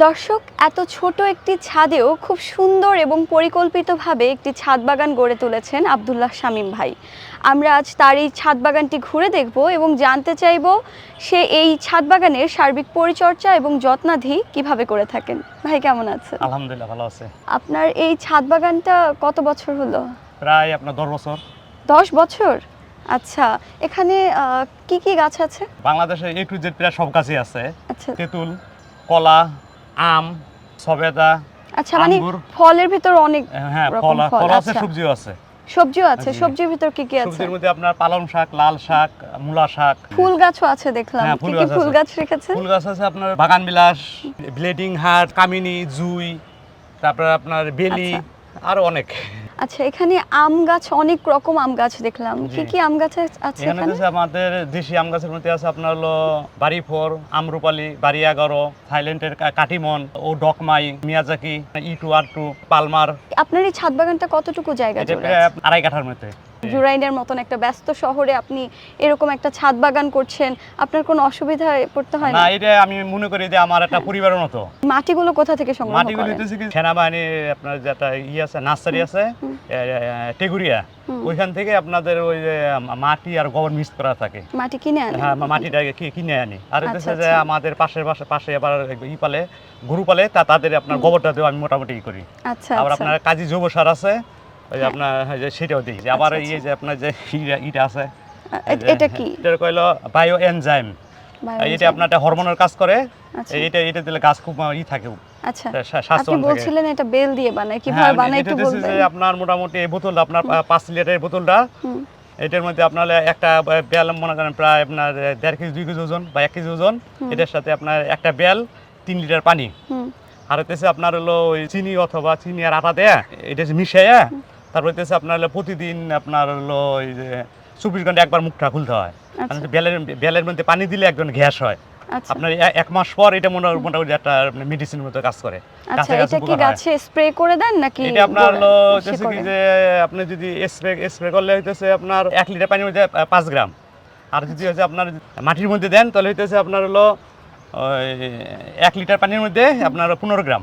দর্শক এত ছোট একটি ছাদেও খুব সুন্দর এবং পরিকল্পিতভাবে একটি ছাদ বাগান গড়ে তুলেছেন আবদুল্লাহ শামীম ভাই। আমরা আজ তার এই ছাদ বাগানটি ঘুরে দেখব এবং জানতে চাইব সে এই ছাদ বাগানের সার্বিক পরিচর্যা এবং যত্নাধি কীভাবে করে থাকেন। ভাই কেমন আছেন? আলহামদুলিল্লাহ ভালো আছে। আপনার এই ছাদ বাগানটা কত বছর হলো? প্রায় আপনার দশ বছর। দশ বছর? আচ্ছা এখানে কি কি গাছ আছে? বাংলাদেশে এ টু জেড প্রায় সব গাছই আছে। আচ্ছা। তেঁতুল কলা আম সবেদা আচ্ছা মানে ফলের ভিতর অনেক হ্যাঁ ফল ফল, আছে আচ্ছা। সবজিও আছে। সবজিও আছে। সবজির ভিতর কি কি আছে? সবজির মধ্যে আপনার পালং শাক লাল শাক মূলা শাক। ফুল গাছও আছে দেখলাম। হ্যাঁ, কি কি ফুল গাছ রেখেছেন? ফুল গাছ আছে আপনার বাগান বিলাস ব্লেডিং হার্ট কামিনী জুই তারপর আপনার বেলি আরও অনেক। আচ্ছা এখানে আম গাছ অনেক রকম আম গাছ দেখলাম। কি কি আম গাছ আছে এখানে আছে আমাদের দেশি আম গাছের মধ্যে আছে আপনার হলো বাড়ি ফোর আমরুপালি বাড়ি এগারো থাইল্যান্ডের কাটিমন ও Dokmai Miyazaki E two R two Palmer. আপনার এই ছাদ বাগানটা কতটুকু জায়গা এটা জুড়ে আছে? আড়াই কাঠার মধ্যে। জুরাইনের মতন একটা ব্যস্ত শহরে আপনি এরকম একটা ছাদ বাগান করছেন আপনার কোনো অসুবিধায় পড়তে হয় না? এটা আমি মনে করি যে আমার একটা পরিবারের মতো। মাটিগুলো কোথা থেকে সংগ্রহ মাটিগুলি করেন? হচ্ছে কি সেনাবাহিনী আপনার যেটা ই আছে নার্সারি আছে টেগুরিয়া। ওইখান থেকে আপনাদের ওই যে মাটি আর গোবর মিক্স করা থাকে। মাটি কিনে আনেন হ্যাঁ মাটিটা কি- কিনে আনি? আর হচ্ছে যে আচ্ছা। আমাদের পাশের পাশে পাশে আবার ই পালে গরু পালে তা তাদের আপনার গোবরটা দেওয়া আমি মোটামুটি করি। আচ্ছা আবার আচ্ছা। আপনার কাজী জৈব সার আছে ওই যে আপনার হ্যাঁ, যে সেটাও আবার আচ্ছা, যে আপনার যে ইটা- আছে এটা কি? এটা কইলো বায়ো এনজাইম এটা আপনার একটা হরমোনের কাজ করে আচ্ছা। এটা এটা দিলে গাছ খুব ই থাকে আচ্ছা। আপনি বলছিলেন এটা বেল দিয়ে বানায় হ্যাঁ, কীভাবে বানায় একটু বলবেন? যে আপনার মোটামুটি এই বোতলটা আপনার পা- পাঁচ লিটারের বোতলটা। এটার মধ্যে আপনার একটা বেল মনে করেন প্রায় আপনার দেড় কেজি দুই কেজি ওজন বা এক কেজি ওজন এটার সাথে আপনার একটা বেল তিন লিটার পানি। আর হইতেছে আপনার হলো ওই চিনি অথবা চিনি আর আটা দেয়া এটা মিশাইয়া তারপর হইতেছে আপনার হলো প্রতিদিন আপনার হলো ওই যে চব্বিশ ঘণ্টা একবার মুখটা খুলতে হয়। মানে বেলের বেলের মধ্যে পানি দিলে একজন গ্যাস হয়। আচ্ছা। আপনার এক মাস পর এটা মনে মোটামুটি একটা মেডিসিনের মতো কাজ করে। আচ্ছা এটা কি গাছে স্প্রে করে দেন নাকি এটা আপনার হলো হচ্ছে কি যে আপনি যদি স্প্রে স্প্রে করলে হইতেছে আপনার এক লিটার পানির মধ্যে পাঁচ গ্রাম। আর যদি হচ্ছে আপনার মাটির মধ্যে দেন তাহলে হইতেছে আপনার হলো ওই এক লিটার পানির মধ্যে আপনার পনেরো গ্রাম।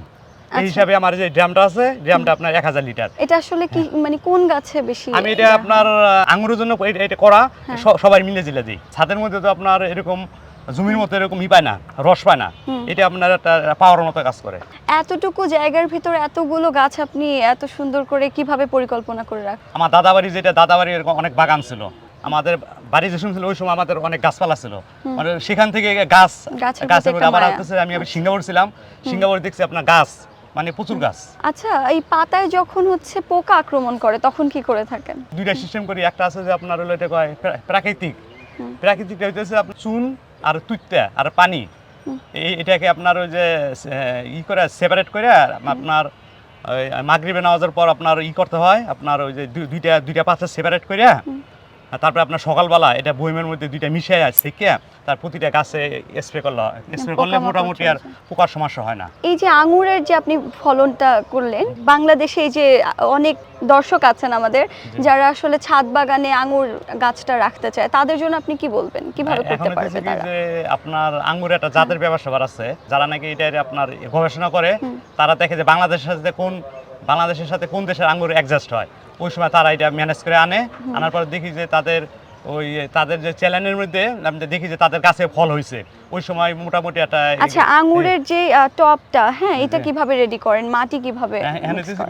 এই আচ্ছা। হিসাবে আমার যে ড্রামটা আছে ড্রামটা আপনার এক হাজার লিটার। এটা আসলে কি মানে কোন গাছে বেশি আমি এটা আপনার জন্য এটা- করা হ্যাঁ। সবাই মিলে জিলে দিই। ছাদের মধ্যে তো আপনার এরকম জমির মতো এরকম ই পায় না রস পায় না। এটা আপনার পাওয়ার মতো কাজ করে। এতটুকু জায়গার ভিতরে এতগুলো গাছ আপনি এত সুন্দর করে কীভাবে পরিকল্পনা করে রাখ আমার দাদা বাড়ি যেটা দাদা বাড়ি এরকম অনেক বাগান ছিল। আমাদের বাড়ি যে ছিল ওই সময় আমাদের অনেক গাছপালা ছিল। মানে সেখান থেকে গাছ গাছের আবার আমি সিঙ্গাপুর ছিলাম। সিঙ্গাপুর দেখছি আপনার গাছ। মানে প্রচুর গাছ। আচ্ছা এই পাতায় যখন হচ্ছে পোকা আক্রমণ করে তখন কি করে থাকেন? দুইটা সিস্টেম করি। একটা আছে যে আপনার হলো এটা কয় প্রা- প্রাকৃতিক। প্রাকৃতিকটা হইতেছে আপনার চুন আর তুইত্যা আর পানি। এই এটাকে আপনার ওই যে ই করে সেপারেট করে আপনার মাগরিবে নামাজের পর আপনার ই করতে হয়। আপনার ওই যে দুইটা দুইটা পাত্র সেপারেট করে। তারপরে আপনার সকালবেলা এটা বইমের মধ্যে দুইটা মিশিয়ে আছে থেকে তার প্রতিটা গাছে স্প্রে করলে স্প্রে করলে মোটামুটি আর পোকার সমস্যা হয় না। এই যে আঙুরের যে আপনি ফলনটা করলেন বাংলাদেশে এই যে অনেক দর্শক আছেন আমাদের যারা আসলে ছাদ বাগানে আঙুর গাছটা রাখতে চায় তাদের জন্য আপনি কি বলবেন? কীভাবে এখন করতে পারবে কি তারা? যে আপনার আঙ্গুর একটা জাতের ব্যবসা আছে যারা নাকি এটা আপনার গবেষণা করে তারা দেখে যে বাংলাদেশের সাথে কোন বাংলাদেশের সাথে কোন দেশের আঙ্গুর অ্যাডজাস্ট হয়। ওই সময় তারা এটা ম্যানেজ করে আনে। আনার পর দেখি যে তাদের ওই তাদের যে চ্যানেলের মধ্যে দেখি যে তাদের গাছে ফল হয়েছে। ওই সময় মোটামুটি একটা আচ্ছা আঙুরের যে টপটা হ্যাঁ এটা কীভাবে রেডি করেন? মাটি কীভাবে হ্যাঁ,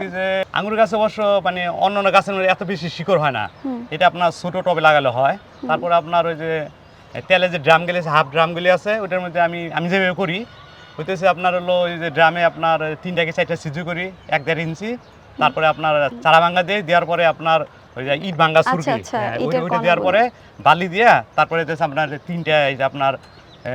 কি যে আঙ্গুর গাছে অবশ্য মানে অন্য অন্য গাছের মধ্যে এত বেশি শিকড় হয় না। এটা আপনার ছোট টবে লাগালে হয়। তারপর আপনার ওই যে তেলে যে ড্রামগুলি আছে হাফ ড্রামগুলি আছে ওটার মধ্যে আমি আমি যেভাবে করি হইতেছে আপনার হলো ওই যে ড্রামে আপনার তিনটাকে চারটা সিজু করি এক দেড় ইঞ্চি। তারপরে আপনার চারা ভাঙ্গা দিয়ে দেওয়ার পরে আপনার ওই যে ইট ভাঙ্গা আচ্ছা, সুরকি। আচ্ছা, হ্যাঁ, ওইটা- দেওয়ার পরে বালি দিয়া তারপরে হইতেছে আপনার তিনটা এই যে আপনার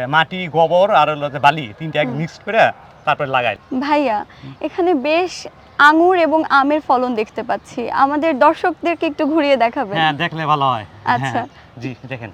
মাটি গোবর আর হলো বালি তিনটা এক মিক্সড করে তারপরে লাগাই। ভাইয়া এখানে বেশ আঙুর এবং আমের ফলন দেখতে পাচ্ছি। আমাদের দর্শকদেরকে একটু ঘুরিয়ে দেখাবেন। হ্যাঁ দেখলে ভালো হয়। আচ্ছা। হ্যাঁ, জি দেখেন।